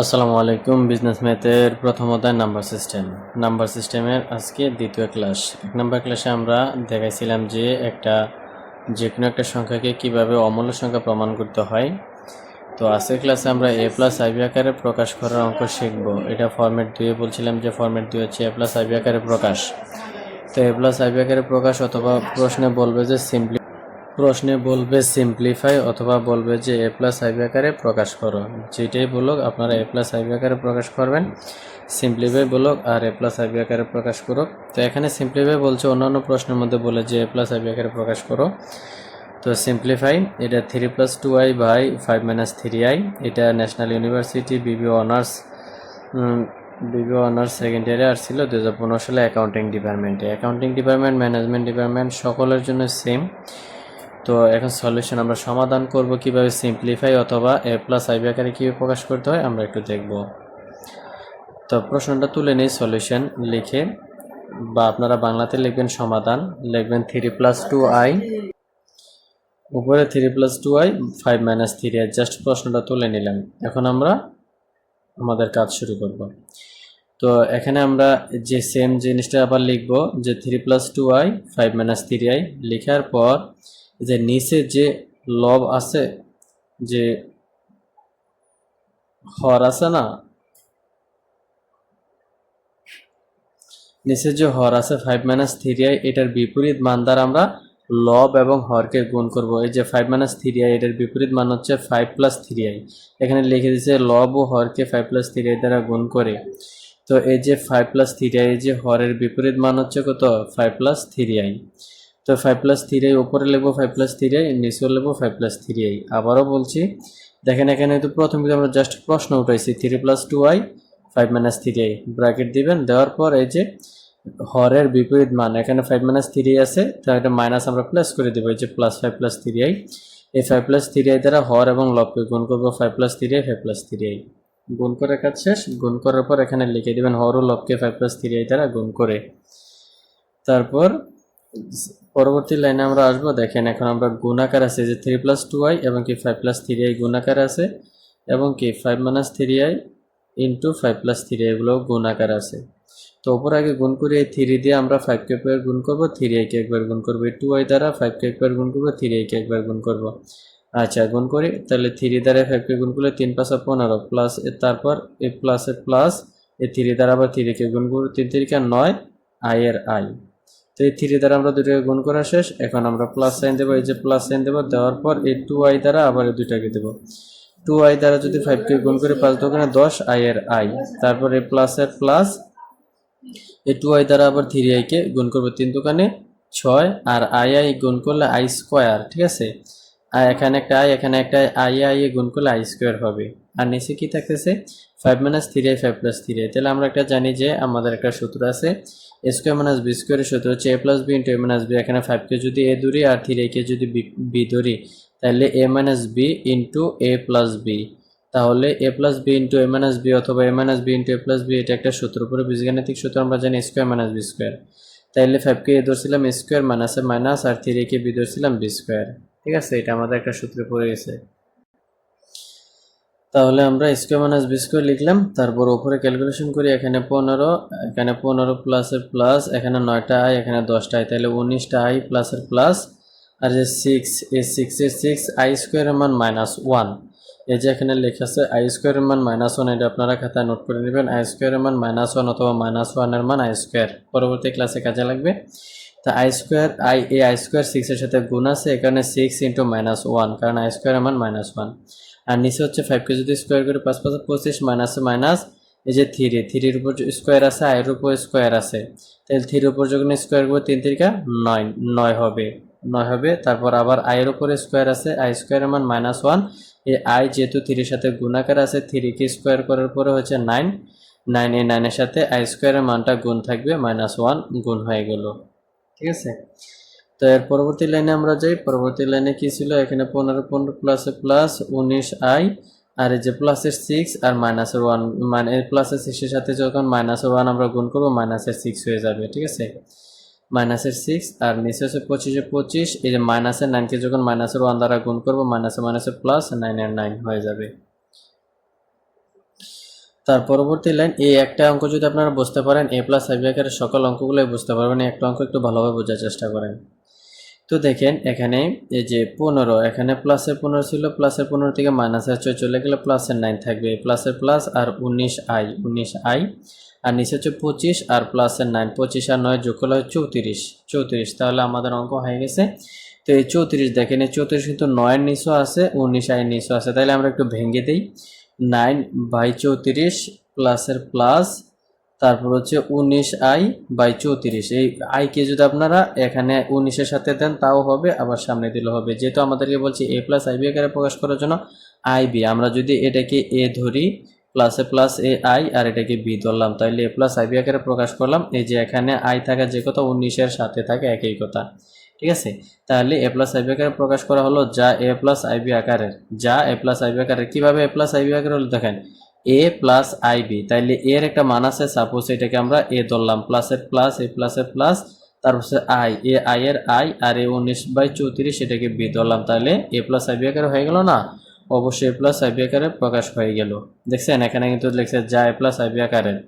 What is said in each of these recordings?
আসসালামু আলাইকুম বিজনেস ম্যাথের প্রথম অধ্যায় নাম্বার সিস্টেম নাম্বার সিস্টেমের আজকে দ্বিতীয় ক্লাস এক নাম্বার ক্লাসে আমরা দেখাইছিলাম যে একটা যে কোনো একটা সংখ্যাকে কীভাবে অমূল্য সংখ্যা প্রমাণ করতে হয়। তো আজকের ক্লাসে আমরা এ প্লাস আইবি আকারে প্রকাশ করার অঙ্ক শিখব। এটা ফরম্যাট দুয়ে বলছিলাম যে ফরম্যাট দুই হচ্ছে এ প্লাস আইবি আকারে প্রকাশ। তো এ প্লাস আইবি আকারে প্রকাশ অথবা প্রশ্নে বলবে যে সিম্পলি প্রশ্নে বলবে সিম্পলিফাই অথবা বলবে যে এ প্লাস আইবি আকারে প্রকাশ করো। যেটাই বলুক আপনারা এ প্লাস আইবি আকারে প্রকাশ করবেন। সিম্পলিফাই বলুক আর এ প্লাস আইবি আকারে প্রকাশ করো তো এখানে সিম্পলিফাই বলছে, অন্যান্য প্রশ্নের মধ্যে বলে যে এ প্লাস আইবি আকারে প্রকাশ করো। তো সিম্পলিফাই এটা three plus two i by five minus three i এটা national university BBA honours BBA honours second ইয়ারে আসছিল দু হাজার পনেরো সালে অ্যাকাউন্টিং ডিপার্টমেন্টে অ্যাকাউন্টিং ডিপার্টমেন্ট ম্যানেজমেন্ট ডিপার্টমেন্ট সকলের জন্য সেম তো এখন সলিউশন আমরা সমাধান করব কীভাবে সিম্পলিফাই অথবা এ প্লাস আইবি আকারে কীভাবে প্রকাশ করতে হয় আমরা একটু দেখব। তো প্রশ্নটা তুলে নিই সলিউশন লিখে বা আপনারা বাংলাতে লিখবেন সমাধান। লিখবেন থ্রি প্লাস টু আই উপরে three plus two i five minus three i just প্রশ্নটা তুলে নিলাম। এখন আমরা আমাদের কাজ শুরু করব। তো এখানে আমরা যে সেম জিনিসটা আবার লিখব যে three plus two i five minus three i লেখার পর যে নিচে যে লব আছে, যে হর আছে না, নিচে যে হর আছে ফাইভ মাইনাস থ্রি আই এটার বিপরীত মান দ্বারা আমরা লব এবং হরকে গুণ করব। এই যে ফাইভ মাইনাস থ্রি আই এটার বিপরীত মান হচ্ছে ফাইভ প্লাস থ্রি আই এখানে লিখে দিচ্ছে লব ও হরকে ফাইভ প্লাস থ্রি আই দ্বারা গুণ করে। তো এই যে ফাইভ প্লাস থ্রি আই যে হরের বিপরীত মান হচ্ছে কত? ফাইভ প্লাস থ্রি আই তো ফাইভ প্লাস থ্রি উপরে লিখব ফাইভ প্লাস থ্রি নিচেও লিখব ফাইভ প্লাস থ্রি আই আবারও বলছি, দেখেন এখানে তো প্রথম কিন্তু আমরা জাস্ট প্রশ্ন উঠাইছি three plus two i five minus three i bracket দিবেন, দেওয়ার পর এই যে হরের বিপরীত মান, এখানে ফাইভ মাইনাস থ্রি আছে, তো একটা মাইনাস আমরা প্লাস করে দেবো, এই যে plus five plus three i এই ফাইভ প্লাস থ্রি আই দ্বারা হর এবং লবকে গুণ করব five plus three i five plus three i গুণ করে কাজ শেষ, গুণ করার পর এখানে লিখে দেবেন হর ও লবকে ফাইভ প্লাস থ্রি আই দ্বারা গুণ করে। তারপর পরবর্তী লাইনে আমরা আসব। দেখেন, এখন আমরা গুণাকার আছে যে থ্রি প্লাস টু আই এবং কি ফাইভ প্লাস থ্রি আই গুণাকার আছে এবং কি five minus three i into five plus three এগুলো গুণাকার আছে। তো ওপর আগে গুণ করি এই থ্রি দিয়ে আমরা ফাইভকে একবার গুণ করব থ্রি আইকে একবার গুণ করব। এই টু আই দ্বারা ফাইভকে একবার গুণ করব থ্রি আইকে একবার গুণ করব। আচ্ছা গুণ করি, তাহলে থ্রি দ্বারা ফাইভকে গুণ করলে তিন পাঁচা পনেরো প্লাস তারপর এ প্লাসে প্লাস এই থ্রি দ্বারা আবার থ্রিকে গুণ করব, তিন তিরিকা নয় আই এর আই তো এই থ্রি দ্বারা আমরা দুটোকে গুণ করা শেষ। এখন আমরা প্লাস সাইন দেবো। এই যে প্লাস সাইন দেবো, দেওয়ার পর এই টু আই দ্বারা আবার এই দুইটাকে দেবো। টু আই দ্বারা যদি ফাইভকে গুণ করে, পাঁচ দোকানে দশ আই এর আই তারপর প্লাসের প্লাস এই টু আই দ্বারা আবার থ্রি আইকে গুণ করব তিন দোকানে ছয়। আর আই আই গুণ করলে আই স্কোয়ার ঠিক আছে? আর এখানে একটা আই, এখানে একটা আই আই, এ গুণ করলে আই স্কোয়ার হবে। আর নিচে কি থাকতেছে? Five minus three i five plus three i তাহলে আমরা একটা জানি যে আমাদের একটা সূত্র আছে। এ স্কোয়ার মাইনাস বি স্কোয়ারের সূত্র হচ্ছে A plus B into A minus B এখানে ফাইভকে যদি এ ধরি আর থ্রি কে যদি বি ধরি, তাহলে A minus B into A plus B তাহলে A plus B into A minus B অথবা A minus B into A plus B এটা একটা সূত্র পুরো বীজগাণিতিক সূত্র, আমরা জানি স্কোয়ার মাইনাস বি স্কোয়ার তাইলে ফাইভকে এ ধরছিলাম স্কোয়ার মাইনাসে মাইনাস আর থ্রি কে বি ধরছিলাম বি স্কোয়ার ঠিক আছে, এটা আমাদের একটা সূত্রে পড়ে গেছে। তাহলে আমরা স্কোয়ার মাইনাস বি স্কোয়ার লিখলাম, তারপর ওপরে ক্যালকুলেশন করি, এখানে পনেরো এখানে পনেরো প্লাসের প্লাস এখানে নয়টা আই এখানে দশটা আই তাহলে উনিশটা আই প্লাসের প্লাস আর যে সিক্স এই সিক্সের সিক্স আই স্কোয়ারের মান মাইনাস ওয়ান এই যে এখানে লেখা আছে আই স্কোয়ারের মান মাইনাস ওয়ান এটা আপনারা খাতায় নোট করে নেবেন। আই স্কোয়ারের মান মাইনাস ওয়ান অথবা মাইনাস ওয়ানের মান আই স্কোয়ার পরবর্তী ক্লাসে কাজে লাগবে। তা আই স্কোয়ার আই এ আই স্কোয়ার সিক্সের সাথে গুণ আছে এখানে সিক্স ইন্টু মাইনাস ওয়ান কারণ আই স্কোয়ারের মান মাইনাস ওয়ান আর নিচে হচ্ছে ফাইভকে যদি স্কোয়ার করে, পাঁচ পাঁচ পঁচিশ মাইনাসে মাইনাস এই যে থ্রি থ্রির উপর স্কোয়ার আছে আয়ের উপর স্কোয়ার আছে। তাহলে থ্রির উপর যখন স্কোয়ার করব, তিন তিরিকা নয় নয় হবে। নয় হবে, তারপর আবার আয়ের উপরে স্কোয়ার আছে আই স্কোয়ারের মান মাইনাস ওয়ান এই আই যেহেতু থ্রির সাথে গুণাকার আছে থ্রিকে স্কোয়ার করার পরে হচ্ছে নাইন নাইন এই নাইনের সাথে আই স্কোয়ারের মানটা গুণ থাকবে মাইনাস ওয়ান গুণ হয়ে গেল। ঠিক আছে? তো এর পরবর্তী লাইনে আমরা যাই। পরবর্তী লাইনে কি ছিল? এখানে পনেরো পনেরো প্লাসে প্লাস উনিশ আই আর এই যে প্লাসের সিক্স আর মাইনাসের ওয়ান মানে প্লাসের সিক্সের সাথে যখন মাইনাসের ওয়ান আমরা গুণ করব মাইনাসের সিক্স হয়ে যাবে। ঠিক আছে? মাইনাসের সিক্স আর নিচে হচ্ছে পঁচিশে পঁচিশ, এই যে মাইনাসের নাইনকে যখন মাইনাসের ওয়ান দ্বারা গুণ করব, মাইনাসে মাইনাসে প্লাস নাইনের নাইন হয়ে যাবে। তার পরবর্তী লাইন এই একটা অঙ্ক যদি আপনারা বুঝতে পারেন এ প্লাস আইবি আকারের সকল অঙ্কগুলোই বুঝতে পারবেন একটা অঙ্ক একটু ভালোভাবে বোঝার চেষ্টা করেন। তো দেখেন, এখানে এই যে পনেরো, এখানে প্লাসের পনেরো ছিল প্লাসের পনেরো থেকে মাইনাসের ছয় চলে গেলে প্লাসের নাইন থাকবে। প্লাসের প্লাস আর উনিশ আই উনিশ আই আর নিচে হচ্ছে পঁচিশ আর প্লাসের নাইন পঁচিশ আর নয় যোগ করলে চৌত্রিশ। চৌত্রিশ তাহলে আমাদের অঙ্ক হয়ে গেছে। তো এই চৌত্রিশ দেখেন এই চৌত্রিশ কিন্তু নয়ের নিচও আছে, উনিশ আই নিচও আছে। তাহলে আমরা একটু ভেঙে দিই। নাইন বাই চৌত্রিশ প্লাসের প্লাস তারপর হচ্ছে উনিশ আই বাই চৌত্রিশ। এই আইকে যদি আপনারা এখানে উনিশের সাথে দেন, তাও হবে, আবার সামনে দিলে হবে। যেহেতু আমাদেরকে বলছি এ প্লাস আইবি আকারে প্রকাশ করার জন্য আই বি আমরা যদি এটাকে এ ধরি প্লাসে প্লাস এ আই আর এটাকে বি ধরলাম তাহলে এ প্লাস আইবি আকারে প্রকাশ করলাম এই যে এখানে আই থাকা যে কথা উনিশের সাথে থাকে একই কথা ঠিক আছে তাহলে এ প্লাস আইবি আকারে প্রকাশ করা হলো যা এ প্লাস আইবি আকারের যা এ প্লাস আইবি আকারের কীভাবে এ প্লাস আইবি আকারে হলো দেখেন এ প্লাস আইবি তাইলে এর একটা মান আছে সাপোজ এটাকে আমরা এ ধরলাম প্লাসের প্লাস এ প্লাসের প্লাস তারপর আই এ আই এর আই আর এ উনিশ বাই চৌত্রিশ এটাকে বি ধরলাম তাহলে এ প্লাস আইবি আকারে হয়ে গেল না অবশ্যই প্লাস আইবি আকারে প্রকাশ হয়ে গেল। দেখছেন? এখানে কিন্তু লিখছে যা এ প্লাস আইবি আকারের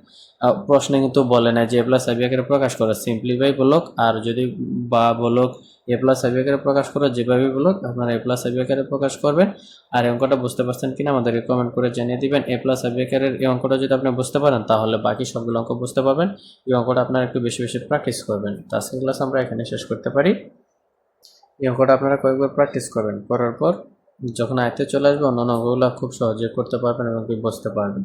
আহ, প্রশ্নে কিন্তু বলে না যে এ প্লাস আইবি আকারে প্রকাশ করো। সিম্পলিফাই বলক আর যদি বা বলক এ প্লাস আইবি আকারে প্রকাশ করো যেভাবে বলুক আপনারা এ প্লাস আইবি আকারে প্রকাশ করবেন। আর এই অঙ্কটা বুঝতে পারছেন কিনা আমাদেরকে কমেন্ট করে জানিয়ে দিবেন। এ প্লাস আইবি আকারের এই অঙ্কটা যদি আপনি বুঝতে পারেন তাহলে বাকি সবগুলো অঙ্ক বুঝতে পারবেন। এই অঙ্কটা আপনারা একটু বেশি বেশি প্র্যাকটিস করবেন। তো আজকের ক্লাস আমরা এখানে শেষ করতে পারি। এই অঙ্কটা আপনারা কয়েকবার প্র্যাকটিস করবেন। করার পর যখন আয়তে চলে আসবে অন্যান্য অঙ্কগুলো খুব সহজে করতে পারবেন এবং বুঝতে পারবেন।